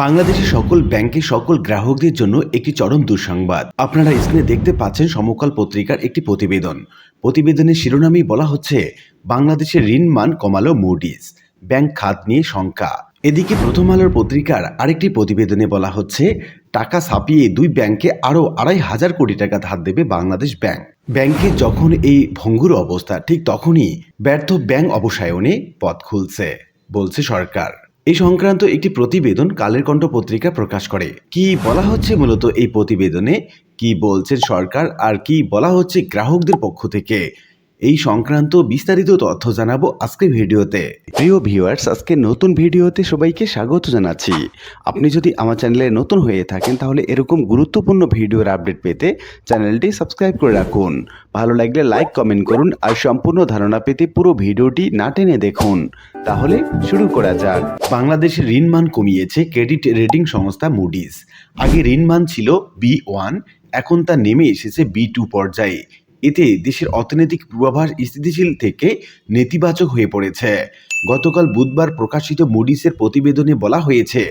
বাংলাদেশের সকল ব্যাংকের সকল গ্রাহকদের জন্য একটি চরম দুঃসংবাদ। আপনারা স্ক্রিনে দেখতে পাচ্ছেন সমকাল পত্রিকার একটি প্রতিবেদন। প্রতিবেদনের শিরোনামেই বলা হচ্ছে, বাংলাদেশের ঋণ মান কমালো মুডিস ব্যাংক খাত নিয়ে শঙ্কা। এদিকে প্রথম আলোর পত্রিকার আরেকটি প্রতিবেদনে বলা হচ্ছে, টাকা ছাপিয়ে দুই ব্যাংকে আরও আড়াই হাজার কোটি টাকা ধার দেবে বাংলাদেশ ব্যাংক। ব্যাংকে যখন এই ভঙ্গুর অবস্থা, ঠিক তখনই ব্যর্থ ব্যাংক অবসায়নে পথ খুলছে, বলছে সরকার। এই সংক্রান্ত একটি প্রতিবেদন কালের কণ্ঠ পত্রিকা প্রকাশ করে। কি বলা হচ্ছে মূলত এই প্রতিবেদনে? কি বলছে সরকার? আর কি বলা হচ্ছে গ্রাহকদের পক্ষ থেকে? এই সংক্রান্ত বিস্তারিত তথ্য জানাব আজকে ভিডিওতে। প্রিয় ভিউয়ার্স আজকে নতুন ভিডিওতে সবাইকে স্বাগত জানাচ্ছি। আপনি যদি আমার চ্যানেলে নতুন হয়ে থাকেন, তাহলে এরকম গুরুত্বপূর্ণ ভিডিওর আপডেট পেতে চ্যানেলটি সাবস্ক্রাইব করে রাখুন। ভালো লাগলে লাইক, কমেন্ট করুন আর সম্পূর্ণ ধারণা পেতে পুরো ভিডিওটি না টেনে দেখুন। তাহলে শুরু করা যাক। বাংলাদেশের ঋণ মান কমিয়েছে ক্রেডিট রেটিং সংস্থা মুডিস আগে ঋণ মান ছিল বি ওয়ান এখন তা নেমে এসেছে বি টু পর্যায়ে। এতে দেশের অর্থনৈতিক পূর্বাভাস স্থিতিশীল থেকে নেতিবাচক হয়ে পড়েছে। গতকাল বুধবার প্রকাশিত মুডিসের প্রতিবেদনে বলা হয়েছে,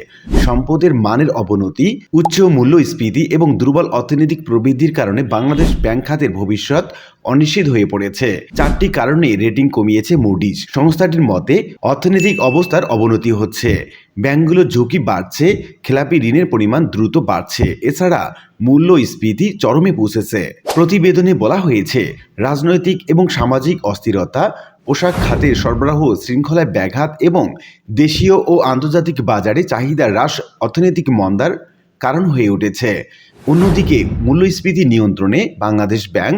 সম্পদের মানের অবনতি, উচ্চ মূল্যস্ফীতি এবং দুর্বল অর্থনৈতিক প্রবৃদ্ধির কারণে বাংলাদেশ ব্যাংক খাতের ভবিষ্যৎ অনিশ্চিত হয়ে পড়েছে। চারটি কারণে রেটিং কমিয়েছে মুডিস সংস্থাটির মতে, অর্থনৈতিক অবস্থার অবনতি হচ্ছে, ব্যাংকগুলোর ঝুঁকি বাড়ছে, খেলাপি ঋণের পরিমাণ দ্রুত বাড়ছে, এছাড়া মূল্যস্ফীতি চরমে পৌঁছেছে। প্রতিবেদনে বলা হয়েছে, রাজনৈতিক এবং সামাজিক অস্থিরতা পোশাক খাতের সরবরাহ, শৃঙ্খলায় ব্যাঘাত এবং দেশীয় ও আন্তর্জাতিক বাজারে চাহিদা হ্রাস অর্থনৈতিক মন্দার কারণ হয়ে উঠেছে। অন্যদিকে, মূল্যস্ফীতি নিয়ন্ত্রণে বাংলাদেশ ব্যাংক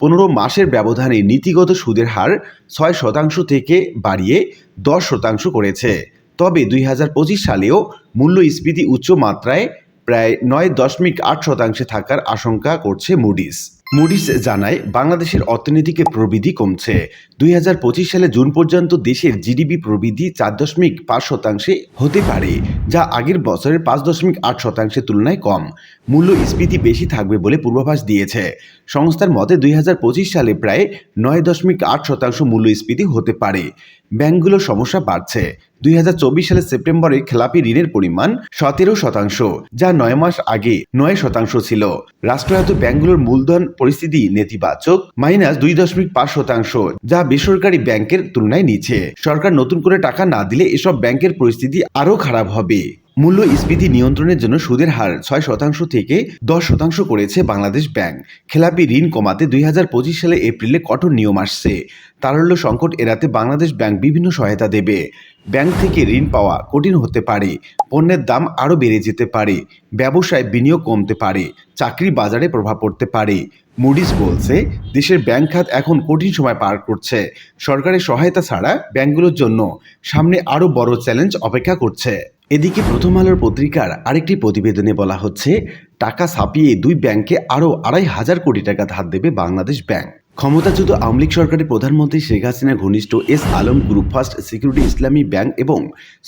পনেরো মাসের ব্যবধানে নীতিগত সুদের হার ছয় শতাংশ থেকে বাড়িয়ে দশ শতাংশ করেছে। তবে দুই হাজার পঁচিশ সালেও মূল্যস্ফীতি উচ্চ মাত্রায় প্রায় নয় দশমিক আট শতাংশে থাকার আশঙ্কা করছে মুডিস মুডিস জানায়, বাংলাদেশের অর্থনীতিকে প্রবৃদ্ধি কমছে। দুই হাজার পঁচিশ সালে জুন পর্যন্ত দেশের জিডিপি প্রবৃদ্ধি চার দশমিক পাঁচ শতাংশে হতে পারে, যা আগের বছরের পাঁচ দশমিক আট শতাংশের তুলনায় কম। মূল্যস্ফীতি বেশি থাকবে বলে পূর্বাভাস দিয়েছে। সংস্থার মতে দুই হাজার পঁচিশ সালে প্রায় নয় দশমিক আট শতাংশ মূল্যস্ফীতি হতে পারে। ব্যাংকগুলোর সমস্যা বাড়ছে। দু হাজার চব্বিশ সালের সেপ্টেম্বরে খেলাপি ঋণের পরিমাণ সতেরো শতাংশ, যা নয় মাস আগে নয় শতাংশ ছিল। রাষ্ট্রায়ত্ত ব্যাংকগুলোর মূলধন পরিস্থিতি নেতিবাচক, মাইনাস দুই দশমিক পাঁচ শতাংশ, যা বেসরকারি ব্যাংকের তুলনায় নিচে। সরকার নতুন করে টাকা না দিলে এসব ব্যাংকের পরিস্থিতি আরও খারাপ হবে। মূল্যস্ফীতি নিয়ন্ত্রণের জন্য সুদের হার ছয় শতাংশ থেকে দশ শতাংশ করেছে বাংলাদেশ ব্যাংক। খেলাপি ঋণ কমাতে দুই হাজার পঁচিশ সালে এপ্রিলে কঠোর নিয়ম আসছে। তারল্য সংকট এড়াতে বাংলাদেশ ব্যাংক বিভিন্ন সহায়তা দেবে। ব্যাংক থেকে ঋণ পাওয়া কঠিন হতে পারে, পণ্যের দাম আরও বেড়ে যেতে পারে, ব্যবসায় বিনিয়োগ কমতে পারে, চাকরি বাজারে প্রভাব পড়তে পারে। মুডিস বলছে, দেশের ব্যাংক খাত এখন কঠিন সময় পার করছে। সরকারের সহায়তা ছাড়া ব্যাংকগুলোর জন্য সামনে আরও বড় চ্যালেঞ্জ অপেক্ষা করছে। এদিকে প্রথম আলোর পত্রিকার আরেকটি প্রতিবেদনে বলা হচ্ছে, টাকা ছাপিয়ে দুই ব্যাংকে আরও আড়াই হাজার কোটি টাকা ধার দেবে বাংলাদেশ ব্যাংক। ক্ষমতাচ্যুত আওয়ামী লীগ সরকারের প্রধানমন্ত্রী শেখ হাসিনা ঘনিষ্ঠ S Alam group first security Islami bank এবং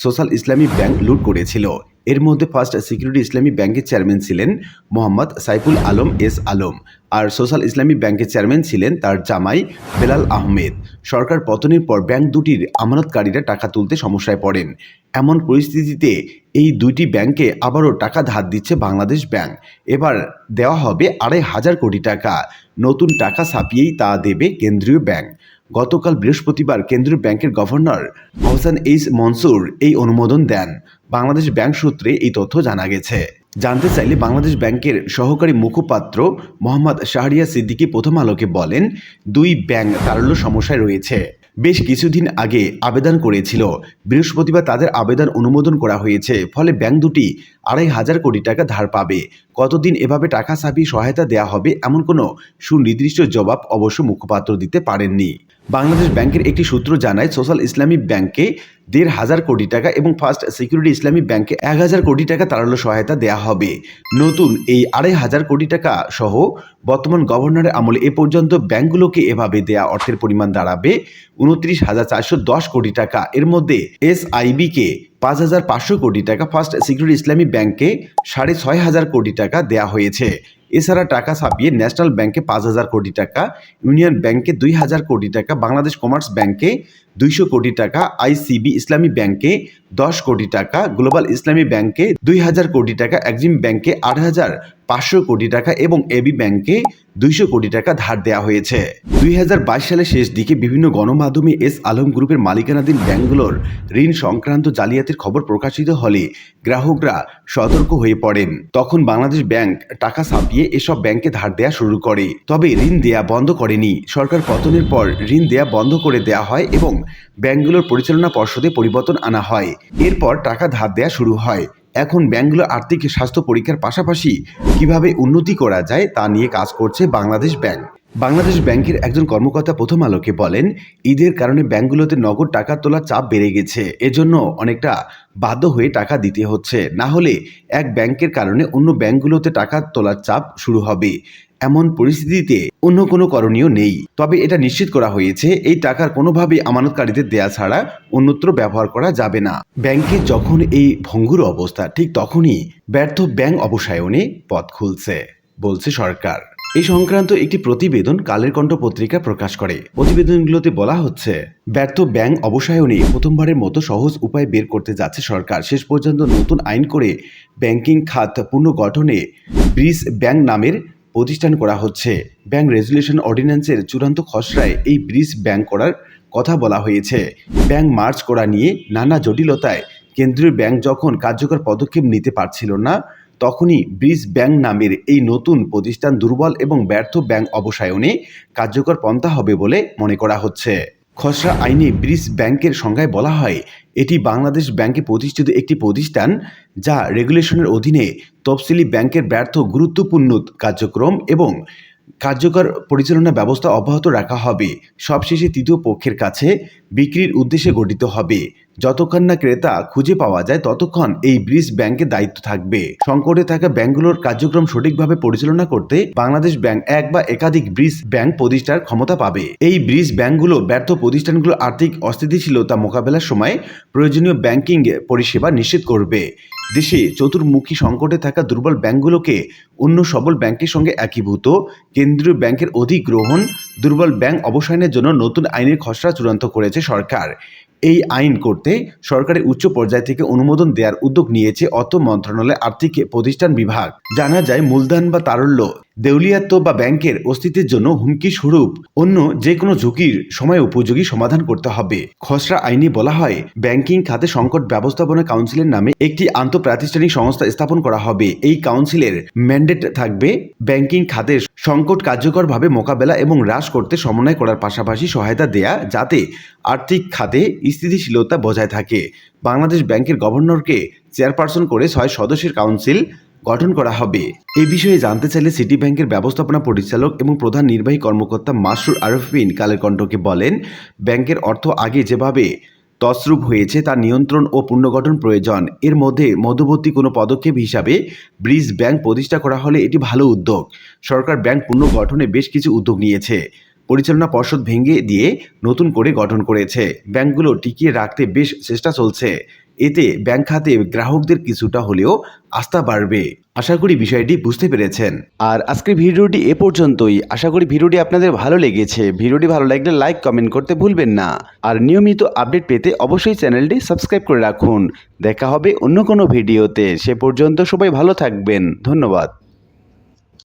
সোশ্যাল ইসলামী ব্যাংক লুট করেছিল। এর মধ্যে ফার্স্ট সিকিউরিটি ইসলামী ব্যাংকের চেয়ারম্যান ছিলেন মোহাম্মদ সাইফুল আলম এস আলম। আর সোশ্যাল ইসলামী ব্যাংকের চেয়ারম্যান ছিলেন তার জামাই বেলাল আহমেদ। সরকার পতনের পর ব্যাংক দুটির আমানতকারীরা টাকা তুলতে সমস্যায় পড়েন। এমন পরিস্থিতিতে এই দুইটি ব্যাংকে আবারও টাকা ধার দিচ্ছে বাংলাদেশ ব্যাংক এবার দেওয়া হবে আড়াই হাজার কোটি টাকা। নতুন টাকা ছাপিয়েই তা দেবে কেন্দ্রীয় ব্যাংক গতকাল বৃহস্পতিবার কেন্দ্রীয় ব্যাংকের গভর্নর হোসেন এইচ মনসুর এই অনুমোদন দেন। বাংলাদেশ ব্যাংক সূত্রে এই তথ্য জানা গেছে। জানতে চাইলে বাংলাদেশ ব্যাংকের সহকারী মুখপাত্র মোহাম্মদ শাহরিয়া সিদ্দিকী প্রথম আলোকে বলেন, দুই ব্যাংক তারল্য সমস্যায় রয়েছে। বেশ কিছুদিন আগে আবেদন করেছিল। বৃহস্পতিবার তাদের আবেদন অনুমোদন করা হয়েছে। ফলে ব্যাংক দুটি আড়াই হাজার কোটি টাকা ধার পাবে। কতদিন এভাবে টাকা ছাপিয়ে সহায়তা দেওয়া হবে এমন কোনো সুনির্দিষ্ট জবাব অবশ্য মুখপাত্র দিতে পারেননি। বাংলাদেশ ব্যাংকের একটি সূত্র জানায়, সোশ্যাল ইসলামী ব্যাংকে দেড় হাজার কোটি টাকা এবং ফার্স্ট সিকিউরিটি ইসলামী ব্যাংকে এক হাজার কোটি টাকা তারল্য সহায়তা দেওয়া হবে। নতুন এই আড়াই হাজার কোটি টাকা সহ বর্তমান গভর্নরের আমলে এ পর্যন্ত ব্যাংকগুলোকে এভাবে দেয়া অর্থের পরিমাণ দাঁড়াবে উনত্রিশ হাজার চারশো দশ কোটি টাকা। এর মধ্যে এস আইবিকে পাঁচ হাজার পাঁচশো কোটি টাকা, ফার্স্ট সিকিউরিটি ইসলামী ব্যাংকে সাড়ে ছয় হাজার কোটি টাকা দেয়া হয়েছে। এছাড়া টাকা ছাপিয়ে ন্যাশনাল ব্যাংকে পাঁচ হাজার কোটি টাকা, ইউনিয়ন ব্যাংকে দুই হাজার কোটি টাকা, বাংলাদেশ কমার্স ব্যাংকে দুইশো কোটি টাকা, আইসিবি ইসলামী ব্যাংকে দশ কোটি টাকা, গ্লোবাল ইসলামী ব্যাংকে দুই হাজার কোটি টাকা এক্সিম ব্যাংকে আট হাজার পাঁচশো কোটি টাকা এবং এবি ব্যাংকে দুইশো কোটি টাকা ধার দেওয়া হয়েছে। দুই হাজার বাইশ সালের শেষ দিকে বিভিন্ন গণমাধ্যমে এস আলম গ্রুপের মালিকানাধীন ব্যাংকগুলোর ঋণ সংক্রান্ত জালিয়াতির খবর প্রকাশিত হলে গ্রাহকরা সতর্ক হয়ে পড়েন। তখন বাংলাদেশ ব্যাংক টাকা ছাপিয়ে এসব ব্যাংকে ধার দেয়া শুরু করে। তবে ঋণ দেয়া বন্ধ করেনি। সরকার পতনের পর ঋণ দেয়া বন্ধ করে দেয়া হয় এবং ব্যাংকগুলোর পরিচালনা পর্ষদে পরিবর্তন আনা হয়। এরপর টাকা ধার দেয়া শুরু হয়। এখন ব্যাংকগুলো আর্থিক স্বাস্থ্য পরীক্ষার পাশাপাশি কীভাবে উন্নতি করা যায় তা নিয়ে কাজ করছে বাংলাদেশ ব্যাংক। বাংলাদেশ ব্যাংকের একজন কর্মকর্তা প্রথম আলোকে বলেন, ঈদের কারণে ব্যাংকগুলোতে নগদ টাকা তোলার চাপ বেড়ে গেছে। এজন্য অনেকটা বাধ্য হয়ে টাকা দিতে হচ্ছে। না হলে এক ব্যাংকের কারণে অন্য ব্যাংকগুলোতে টাকা তোলার চাপ শুরু হবে। এমন পরিস্থিতিতে অন্য কোনো করণীয় নেই। তবে এটা নিশ্চিত করা হয়েছে, এই টাকার কোনোভাবেই আমানতকারীদের দেয়া ছাড়া অন্যত্র ব্যবহার করা যাবে না। ব্যাংকে যখন এই ভঙ্গুর অবস্থা, ঠিক তখনই ব্যর্থ ব্যাংক অবসায়নে পথ খুলছে, বলছে সরকার। এই সংক্রান্ত একটি প্রতিবেদন কালের কণ্ঠ পত্রিকা প্রকাশ করে। প্রতিবেদনগুলোতে বলা হচ্ছে, ব্যর্থ ব্যাংক অবসায়নে প্রথমবারের মতো সহজ উপায় বের করতে যাচ্ছে সরকার। শেষ পর্যন্ত নতুন আইন করে ব্যাংকিং খাত পুনর্গঠনে ব্রিজ ব্যাংক নামের প্রতিষ্ঠান করা হচ্ছে। ব্যাংক রেজুলেশন অর্ডিন্যান্সের চূড়ান্ত খসড়ায় এই ব্রিজ ব্যাংক করার কথা বলা হয়েছে। ব্যাংক মার্চ করা নিয়ে নানা জটিলতায় কেন্দ্রীয় ব্যাংক যখন কার্যকর পদক্ষেপ নিতে পারছিল না তখনই ব্রিজ ব্যাংক নামের এই নতুন প্রতিষ্ঠান দুর্বল এবং ব্যর্থ ব্যাংক অবসায়নে কার্যকর পন্থা হবে বলে মনে করা হচ্ছে। খসড়া আইনে ব্রিজ ব্যাংকের সংজ্ঞায় বলা হয়, এটি বাংলাদেশ ব্যাংকে প্রতিষ্ঠিত একটি প্রতিষ্ঠান যা রেগুলেশনের অধীনে তফসিলি ব্যাংকের ব্যর্থ, গুরুত্বপূর্ণ কার্যক্রম এবং কার্যকর পরিচালনা ব্যবস্থা অব্যাহত রাখা হবে। সবশেষে তৃতীয় পক্ষের কাছে বিক্রির উদ্দেশ্যে গঠিত হবে। যতক্ষণ না ক্রেতা খুঁজে পাওয়া যায়, ততক্ষণ এই ব্রিজ ব্যাংকের দায়িত্ব থাকবে। সংকটে থাকা ব্যাংকগুলোর কার্যক্রম সঠিকভাবে পরিচালনা করতে বাংলাদেশ ব্যাংক এক বা একাধিক ব্রিজ ব্যাংক প্রতিষ্ঠার ক্ষমতা পাবে। এই ব্রিজ ব্যাংকগুলো ব্যর্থ প্রতিষ্ঠানগুলো আর্থিক অস্থিতিশীলতা মোকাবেলার সময় প্রয়োজনীয় ব্যাংকিং পরিষেবা নিশ্চিত করবে। দেশে চতুর্মুখী সংকটে থাকা দুর্বল ব্যাংকগুলোকে অন্য সবল ব্যাংকের সঙ্গে একীভূত। কেন্দ্রীয় ব্যাংকের অধিগ্রহণ দুর্বল ব্যাংক অবসানের জন্য নতুন আইনের খসড়া চূড়ান্ত করেছে সরকার। এই আইন করতে সরকারের উচ্চ পর্যায় থেকে অনুমোদন দেওয়ার উদ্যোগ নিয়েছে অর্থ মন্ত্রণালয় আর্থিক প্রতিষ্ঠান বিভাগ। জানা যায়, মূলধন বা তারল্য দেউলিয়াত্ব বা ব্যাংকের অস্তিত্বের জন্য হুমকি স্বরূপ অন্য যে কোনো ঝুঁকির সময় উপযোগী সমাধান করতে হবে। খসড়া আইনে বলা হয়, ব্যাংকিং খাতে সংকট ব্যবস্থাপনা কাউন্সিলের নামে একটি আন্তঃপ্রাতিষ্ঠানিক সংস্থা স্থাপন করা হবে। এই কাউন্সিলের ম্যান্ডেট থাকবে ব্যাংকিং খাতের সংকট কার্যকরভাবে মোকাবেলা এবং হ্রাস করতে সমন্বয় করার পাশাপাশি সহায়তা দেয়া যাতে আর্থিক খাতে স্থিতিশীলতা বজায় থাকে। বাংলাদেশ ব্যাংকের গভর্নরকে চেয়ারপারসন করে ছয় সদস্যের কাউন্সিল গঠন করা হবে। এই বিষয়ে জানতে চাইলে সিটি ব্যাংকের ব্যবস্থাপনা পরিচালক এবং প্রধান নির্বাহী কর্মকর্তা মাসরুর আরফিন কালের কণ্ঠকে বলেন, ব্যাংকের অর্থ আগে যেভাবে তসরূপ হয়েছে তার নিয়ন্ত্রণ ও পুনর্গঠন প্রয়োজন। এর মধ্যে মধ্যবর্তী কোনো পদক্ষেপ হিসাবে ব্রিজ ব্যাংক প্রতিষ্ঠা করা হলে এটি ভালো উদ্যোগ। সরকার ব্যাংক পুনর্গঠনে বেশ কিছু উদ্যোগ নিয়েছে। পরিচালনা পর্ষদ ভেঙে দিয়ে নতুন করে গঠন করেছে। ব্যাংকগুলো টিকিয়ে রাখতে বেশ চেষ্টা চলছে। এতে ব্যাংক খাতে গ্রাহকদের কিছুটা হলেও আস্থা বাড়বে। আশা করি বিষয়টি বুঝতে পেরেছেন। আর আজকের ভিডিওটি এ পর্যন্তই। আশা করি ভিডিওটি আপনাদের ভালো লেগেছে। ভিডিওটি ভালো লাগলে লাইক, কমেন্ট করতে ভুলবেন না। আর নিয়মিত আপডেট পেতে অবশ্যই চ্যানেলটি সাবস্ক্রাইব করে রাখুন। দেখা হবে অন্য কোনো ভিডিওতে। সে পর্যন্ত সবাই ভালো থাকবেন। ধন্যবাদ।